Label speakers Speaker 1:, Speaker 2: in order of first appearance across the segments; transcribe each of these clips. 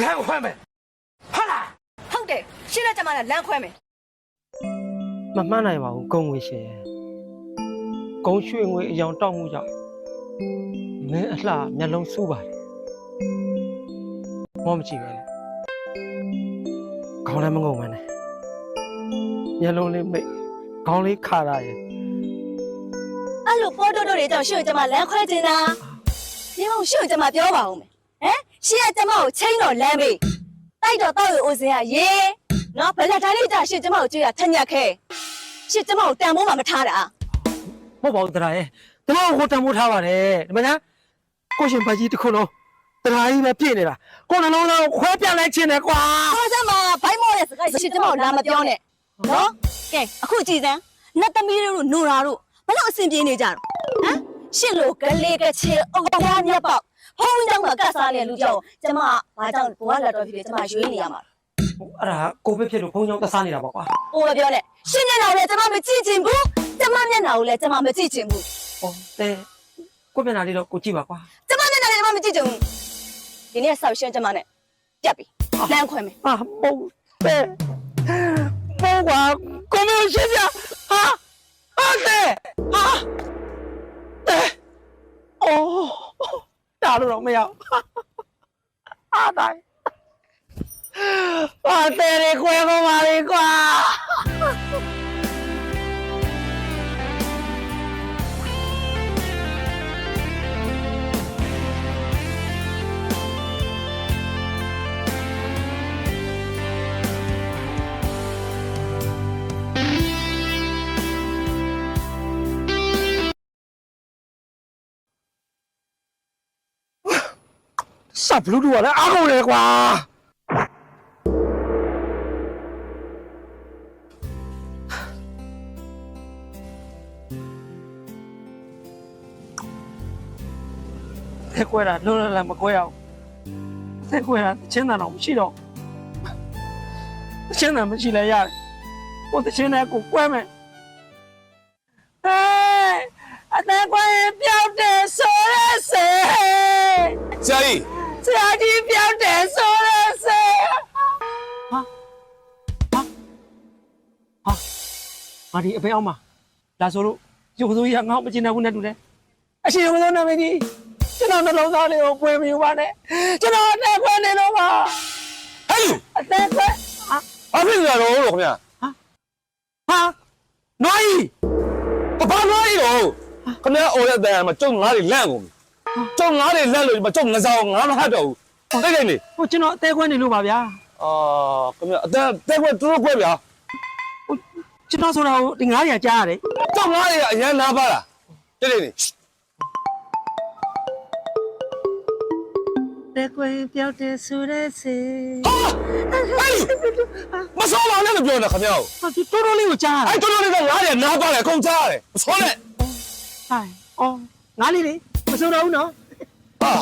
Speaker 1: လမ်းခွဲမယ်ဟာလား
Speaker 2: ဟုတ်တယ်ရှင်းတဲ့ကျမနဲ့လမ်းခွဲမယ်
Speaker 3: မမှန်းနိုင်ပါဘူးဂုံငွေရှင်ဂုံရွှေငွေအယောင်တောက်မှုကြောင့်မင်းအလှမျက်လုံးစူးပါတယ်မောမကြည့်ပဲနဲ့ခေါင်းလည်းမငုံမနဲ့မျက်လုံးလေးမိတ်ခေါင်းလေးခါရရဲ့
Speaker 2: အဲ့လိုပေါ်တိုးတိုးတွေကြောင့်ရှင်းကိုကျမလမ်းခွဲခြင်းတာဒီမို့ရှင်းကိုကျမပြောပါဦးမယ်ဟမ် ရှင်းကကျမကိုချင်းတော့လမ်းပေးတိုက်တော့တောက်ရအိုစင်ကရေနော်ဘယ်လက်တိုင်းလေးကြာရှင်းကျမကိုကြွေးရထညက်ခဲရှင်းကျမကိုတန်ဖိုးမှမထားတာ
Speaker 3: မဟုတ်ပါဘူးတရာရဲ့တမကိုတံမိုးထားပါတယ်ဒီမှာညာကိုရှင်ဘကြီးတစ်ခုလုံးတရာကြီးပဲပြည့်နေတာကိုနှလုံးသားကိုခွဲပြလိုက်ခြင်းနဲ့ကွာ
Speaker 2: ခေါ်စမ်းမှာဘိုင်းမောရဲ့စကားရှင်းကျမကိုလာမပြောနဲ့နော်ကဲအခုကြည်စမ်းနတ်သမီးတို့နိုရာတို့ဘလို့အဆင်ပြေနေကြတော့ဟမ်ရှင်းလို့ကလေးကချေအုပ်သားမြတ်ပေါက် ဟောင်းကြောင့်ကကတ်စားတဲ့လူကြောင့်ကျမဘာကြောင့်ဘဝလာတော့ဖြစ်ဖြစ်ကျမရွေးနေရမှာ
Speaker 3: အဲ့ဒါကိုဗစ်ဖြစ်လို့ဘုံကြောင့်ကစားနေတာပေါ့ကွာ
Speaker 2: ဟိုမပြောနဲ့ရှင်းနေတာလည်းကျမမကြည့်ချင်ဘူးကျမမျက်နှာကိုလည်းကျမမကြည့်ချင်ဘူး
Speaker 3: ဟောတဲ့ကိုမျက်နှာလေးတော့ကိုကြည့်ပါကွာ
Speaker 2: ကျမမျက်နှာလည်းကျမမကြည့်ချင်ဘူးဒီနေ့ဆောက်ရှင်းကျမနဲ့ပြက်ပြီလမ်းခွဲမယ်
Speaker 3: ဟာမဟုတ်တဲ့မဟုတ်ကွာကိုမျိုးရှင်းပြဟာဟုတ်တယ်ဟာ လို့တော့မရဘူးအားတိုင်းအားတဲ့ရေခွဲကုန်ပါလေကွာ ဘလူးတူကလည်းအားကုန်တယ်ကွာသက်ကွဲတာလုံးလုံးလည်းမကွဲအောင်သက်ကွဲတာတချင်းတန်တော့မရှိတော့တချင်းတန်မရှိလဲရတယ်ကိုတချင်းနဲ့ကိုကွဲမယ် ကြီးဆရာ
Speaker 1: ကြီး
Speaker 3: ပြောင်းတယ်ဆိုရစေဟာဟာဟာမာဒီအဖေအောင်မလာဆိုလို့ရုပ်စိုးကြီးကငေါ့မကျင်တဲ့ဘူးနဲ့တူတယ်အရှင်ရုပ်စိုးနာမည်ကြီးကျွန်တော်နှလုံးသားလေးကိုပွေမယူပါနဲ့ကျွန်တော်အသက်ခွဲနေတော့ပါ
Speaker 1: ဟဲ့လူ
Speaker 3: အသက်ခွဲဟာ
Speaker 1: ဘာဖြစ်နေရတော့လို့ခင်ဗျာ
Speaker 3: ဟာနွားကြီး
Speaker 1: ဘာလို့လဲတော့ခင်ဗျာအော်ရတဲ့မှာကျုံငါးတွေလန့်ကုန်ပြီ ကျုံငါးတွေလန့်လို့ဒီမှာကျုံငစားငါမဟတ်တော့ဘူးတိတ်တိတ်နေ
Speaker 3: ဟိုကျွန်တော်အသက်ခွဲနေလို့ပါဗျာ
Speaker 1: အာခင်ဗျာအသက်တက်ခွက်တူတူခွက်ဗျာ
Speaker 3: ကျွန်တော်ဆိုတာကိုဒီငားရကြားရတယ်
Speaker 1: ကျုံငါးတွေကအရန်နာပါလားတိတ်တိတ်နေ
Speaker 3: သက်ခွဲပြောင်းတယ်ဆိုရစေ
Speaker 1: ဟာဟဲ့မစောပါနဲ့လို့ပြောနေခင်ဗျာ
Speaker 3: ဟာဒီတော်တော်လေးကိုကြားရ
Speaker 1: အဲ့
Speaker 3: တယ်
Speaker 1: တော်တော်လေးကငါးတွေနာပါလေအကုန်ကြားရတယ်မစောနဲ့
Speaker 3: ဟိုင်အော်ငါးလေးလေး မစိုးတော့ဘူးနော်
Speaker 1: ဟာ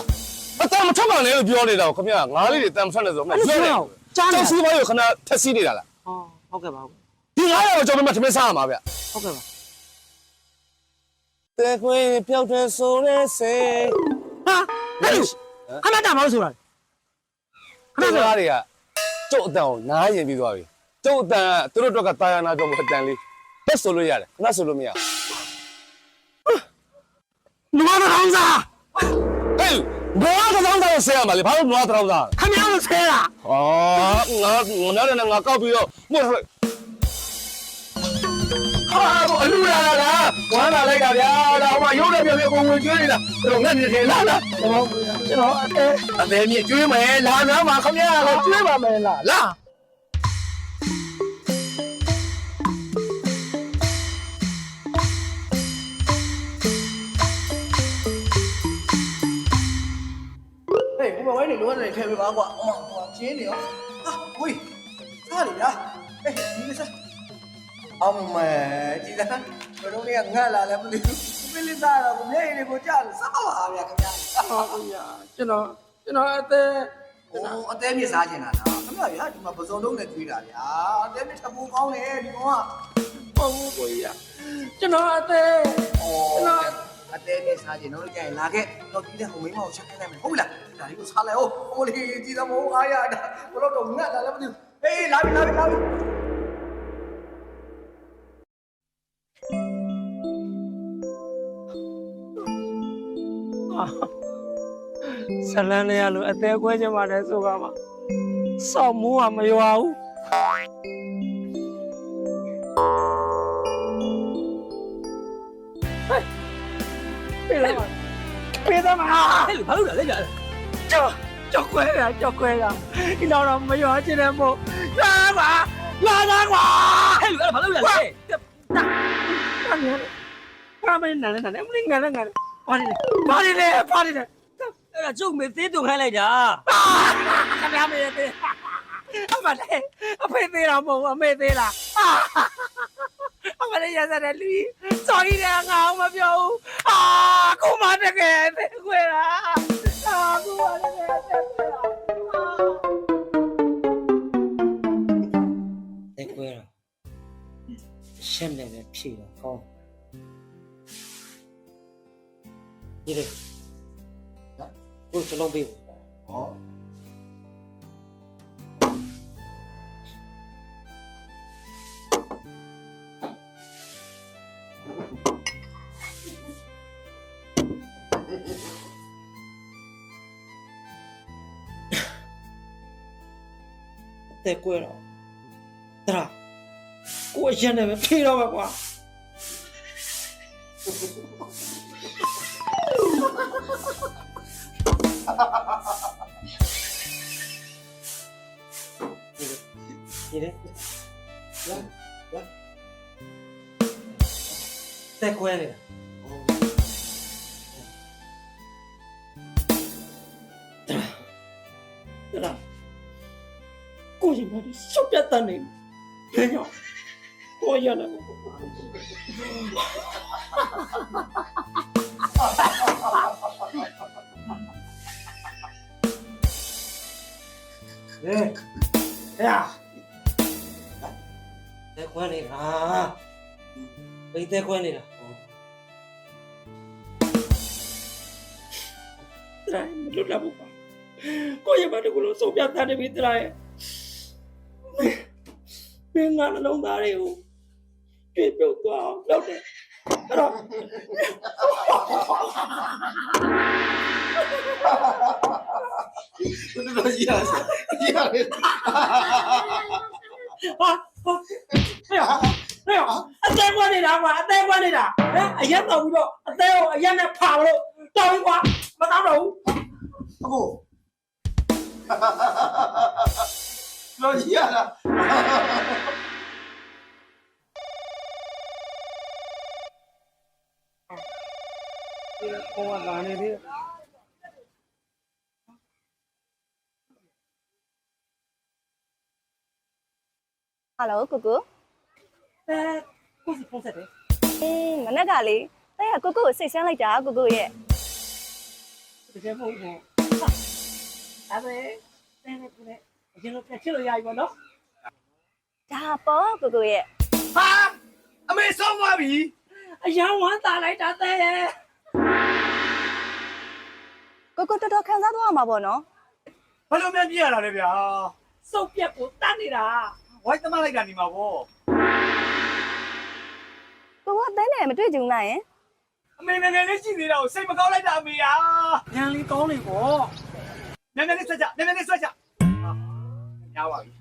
Speaker 1: အတမ်းမထွက်ပါနဲ့လို့ပြောနေတာခင်ဗျာငါးလေးတွေတမ်းမထွက်နေဆိုမှ
Speaker 3: အဲ့ဒါပြောကြားနေ
Speaker 1: ကျောင်းစီးပွားရေးခဏထက်စီးနေတာလား
Speaker 3: ဟောဟုတ်ကဲ့ပါဟုတ်
Speaker 1: ဒီငါးရောကျွန်တော်တို့မထမင်းစားရမှာဗျ
Speaker 3: ဟုတ်ကဲ့ပါ
Speaker 1: တဲ့ခွေပျောက်တယ်ဆိုရဲစေ
Speaker 3: ဟာအဲ့လိုခဏတာမလို့ဆိုတာ
Speaker 1: ခဏစားတွေကကျုပ်အတန်ကိုနားရင်ပြီးသွားပြီကျုပ်အတန်ကသူတို့အတွက်ကတာယာနာပြောမှုအတန်လေးတက်ဆိုလို့ရတယ်ခဏဆိုလို့မရ
Speaker 3: နွားတောင်စား
Speaker 1: ဟဲ့ဘောကတောင်းတောင်းဆဲရမှာလေဘာလို့နွားတောင်းတာ
Speaker 3: ခမရလို့ဆဲတာ
Speaker 1: ဟာငါငါနဲ့ငါကောက်ပြီးတော့မှုတ်လိုက်ဟာအလူလာလားဝမ်းလာလိုက်တာဗျာဒါဟိုရုပ်နဲ့ပြောပြကိုဝင်ကျွေးနေတာတော့ငါနေတယ်လားလား
Speaker 3: ကျွန်တော်အသေး
Speaker 1: အသေးမြင့်ကျွေးမယ်လာနားမှာခမရကကျွေးပါမယ်လားလာ
Speaker 4: ဟေးကိုမဝိုင်းနေလိုရတယ်ထဲပေးပါကွာအမဟိုချင်းနေရောဟာဝေးစားလေဗျာဟေးဒီကစားအမေဒီကဘယ်တော့လဲငါလာလဲမသိဘူးပြလိစားတော့ကိုမျက်ရည်တွေကိုကြားလို့စားပါဗျာခင်ဗျာ
Speaker 3: ဟောဗျာကျွန်တော်ကျွန်တော်အသေး
Speaker 4: ဟိုအသေးမြစားချင်တာလားခင်ဗျာဗျာဒီမှာပစုံလုံးနဲ့တွေးတာဗျာအသေးမြထပ်ဖို့ကောင်းတယ်ဒီကောင်က
Speaker 3: ပေါ့ဘူးကိုကြီးကျွန်တော်အသေး
Speaker 4: ဩ
Speaker 3: ကျွန်တော်
Speaker 4: အသေးနဲ့စားကြတော့ကြရင်လာခဲ့တော့ဒီတဲ့ဟိုမိန်းမကိုချက်ခဲလိုက်မယ်ဟုတ်ပြီလားဒါလေးကိုစားလိုက်ဟုတ်ဟိုလေးကြည်သမောအားရတာဘလို့တော့ငတ်လာလည်းမသိဘူးဟေးလာပြီလာပြီလာပြီ
Speaker 3: ဇလန်းလေးရလို့အသေးခွဲချင်ပါတယ်ဆိုကမှစောက်မိုးကမရွာဘူး မား
Speaker 5: ဟဲ့ဘာလို့လဲလဲကြာ
Speaker 3: ကြောက်ကြောက်ခွဲတာကြောက်ခွဲတာဒီတော့တော့မရွာချင်တဲ့မို့လာပါလာလာကွာ
Speaker 5: ဟဲ့ဘာလို့လဲလဲ
Speaker 3: ဘာလဲဘာမင်းနာနဲ့နာနဲ့မင်းငါနဲ့ငါနဲ့ဘာလဲဘာလဲဘာလဲ
Speaker 5: အဲ့ဒါကျုပ်မေသေးတုံခိုင်းလိုက်တာ
Speaker 3: ခင်ဗျာမေးသေးအမလေးအဖေသေးတာမဟုတ်အမေသေးလားအမလေးရစတဲ့လူကြီးစော်ကြီးတဲ့ငါအောင်မပြောဘူးအာခုမှတကယ် ကို
Speaker 6: စလုံးပေးဖို့
Speaker 4: ဟော
Speaker 6: တဲ့ကွဲတော့တရာ ဒီလေလာလာတဲ့ကွဲနေတာတရာကိုရင်မဒီရှုပ်ပြတ်တတ်နေဘယ်ကြောင့်ကိုရနေ
Speaker 4: ဟေးဟဲ့
Speaker 6: တဲ့ခွဲနေတာဘယ်တဲ့ခွဲနေတာတရိုင်းမလွတ်လာဘူးပါကိုရမတကူလို့စုံပြတ်တတ်နေပြီတရိုင်းမင်းငါနှလုံးသားတွေကိုပြည့်ပြုတ်သွားအောင်လုပ်တယ်အဲ့တော့
Speaker 4: တော်တော်ကြီးရကြီး ရတယ်
Speaker 3: ဟာဟာဟဲ့ဟဲ့အသေးကွာနေတာကွာအသေးကွာနေတာဟမ်အရက်တော့ပြီးတော့အသေးကိုအရက်နဲ့ဖာလို့တော်ပြီကွာမတောင်းတော့ဘူး
Speaker 4: အခုတော်ကြီးရတာ
Speaker 3: ကိုကလာနေသေး
Speaker 2: ဟယ်လိုကိုကို
Speaker 3: အဲကိုစီဖုန်းဆက်တယ်
Speaker 2: အင်းမနက်ကလေတဲ့ကကိုကိုကိုစိတ်ဆန်းလိုက်တာကိုကိုရဲ့
Speaker 3: တကယ်မဟုတ်ဘူးဒါပဲတဲ့နဲ့ကိုလည်းအရင်လိုဖြတ်ချလို့ရပြီပေါ့နော်
Speaker 2: ဒါပေါ့ကိုကိုရဲ့
Speaker 3: ဟာအမေဆုံးသွားပြီအရန်ဝမ်းသာလိုက်တာတဲ့
Speaker 2: ကိုကိုတော်တော်ခံစားသွားမှာပေါ့နော်
Speaker 7: ဘယ်လိုများပြရတာလဲဗျာ
Speaker 3: စုပ်ပြက်ကိုတတ်နေတာ
Speaker 7: ဝိုင်းသမားလိုက်တာနေမှာဗော
Speaker 2: ကိုကအသေးနဲ့မတွေ့ကြုံလိုက်ရင်
Speaker 7: အမေငယ်ငယ်လေးရှိသေးတာကိုစိတ်မကောင်းလိုက်တာအမေဟာ
Speaker 3: ညံလေးကောင်းနေပေါ့
Speaker 7: နည်းနည်းလေးဆွတ်ကြနည်းနည်းလေးဆွတ်ကြဟာညားပါပြီ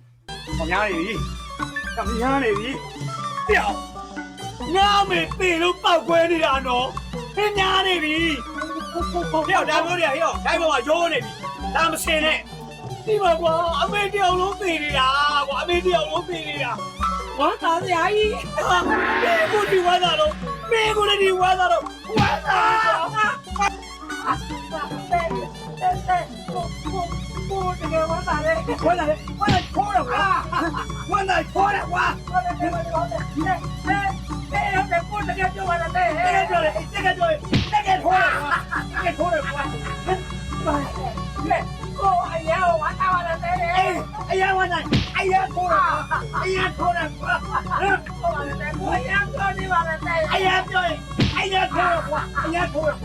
Speaker 7: ဟောညားနေပြီကမညားနေပြီပြောင်းငါအမေပေလို့ပောက်ခွဲနေတာနော်ဟင်းညားနေပြီပြောင်းဒါမျိုးတွေကဟေ့ဒိုင်ပေါ်မှာရိုးနေပြီဒါမစင်နဲ့ ဒီမှာကွာအမေတယောက်လုံးသေနေတာကွာအမေတယောက်လုံးသေနေတာ
Speaker 3: ဝမ်းသာစရာကြီး
Speaker 7: မေကိုဒီဝါသာတော့မေကိုလည်းဒီဝါသာတော့ဝါသာ
Speaker 3: တဲ့တဲ့တဲ့ကိုကိုကိုတကယ်ဝမ်းသာတယ်
Speaker 7: ဝါသာလေဝါသာခေါ်တော့ကွာဝါသာခေါ်တယ်ကွာ
Speaker 3: တဲ့တဲ့တဲ့တဲ့ကိုတကယ်ပြောရတဲ့
Speaker 7: တကယ်ပြောလေတကယ်ပြောတကယ်ခေါ်တယ်ကွာတကယ်ခေါ်တယ်ကွာ
Speaker 3: ကို 哎呀！吐了！哎呀！吐了！
Speaker 7: 哎呀！吐了！哎呀！哎呀！吐了！哎呀！吐了！